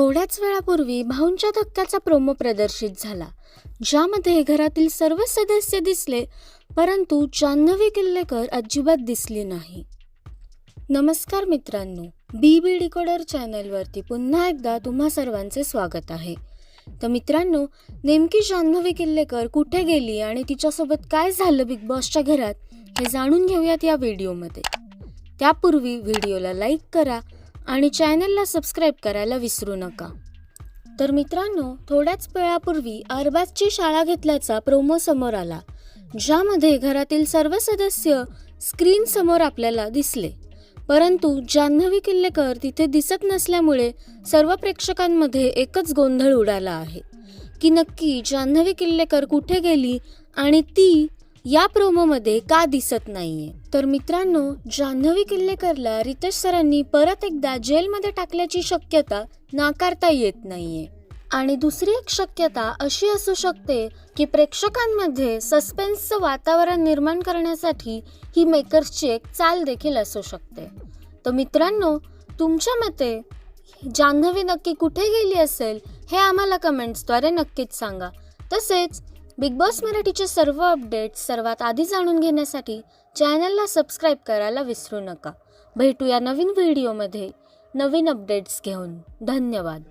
थोड्याच वेळापूर्वी भाऊंच्या धक्क्याचा प्रोमो प्रदर्शित झाला ज्यामध्ये घरातील सर्व सदस्य दिसले परंतु जान्हवी किल्लेकर अजिबात दिसली नाही. नमस्कार मित्रांनो बी बी डिकोडर चॅनलवरती पुन्हा एकदा तुम्हा सर्वांचे स्वागत आहे. तर मित्रांनो नेमकी जान्हवी किल्लेकर कुठे गेली आणि तिच्यासोबत काय झालं बिग बॉसच्या घरात हे जाणून घेऊयात या व्हिडिओमध्ये. त्यापूर्वी व्हिडिओला लाईक करा आणि चॅनलला सबस्क्राईब करायला विसरू नका. तर मित्रांनो थोड्याच वेळापूर्वी अरबाजची शाळा घेतल्याचा प्रोमो समोर आला ज्यामध्ये घरातील सर्व सदस्य स्क्रीन समोर आपल्याला दिसले. परंतु जान्हवी किल्लेकर तिथे दिसत नसल्यामुळे सर्व प्रेक्षकांमध्ये एकच गोंधळ उडाला आहे की नक्की जान्हवी किल्लेकर कुठे गेली आणि ती या प्रोमोमध्ये का दिसत नाहीये? तर मित्रांनो जान्हवी किल्लेकरला रितेश सरांनी परत एकदा जेलमध्ये टाकल्याची शक्यता नाकारता येत नाहीये. आणि दुसरी एक शक्यता अशी असू शकते की प्रेक्षकांमध्ये सस्पेन्सचं वातावरण निर्माण करण्यासाठी ही मेकर्सची एक चाल देखील असू शकते. तर मित्रांनो तुमच्या मते जान्हवी नक्की कुठे गेली असेल हे आम्हाला कमेंट्सद्वारे नक्कीच सांगा. तसेच बिग बॉस मराठीचे सर्व अपडेट्स सर्वात आधी जाणून घेण्यासाठी चॅनलला सबस्क्राईब करायला विसरू नका. भेटूया नवीन व्हिडिओमध्ये. नवीन अपडेट्स घेऊन. धन्यवाद.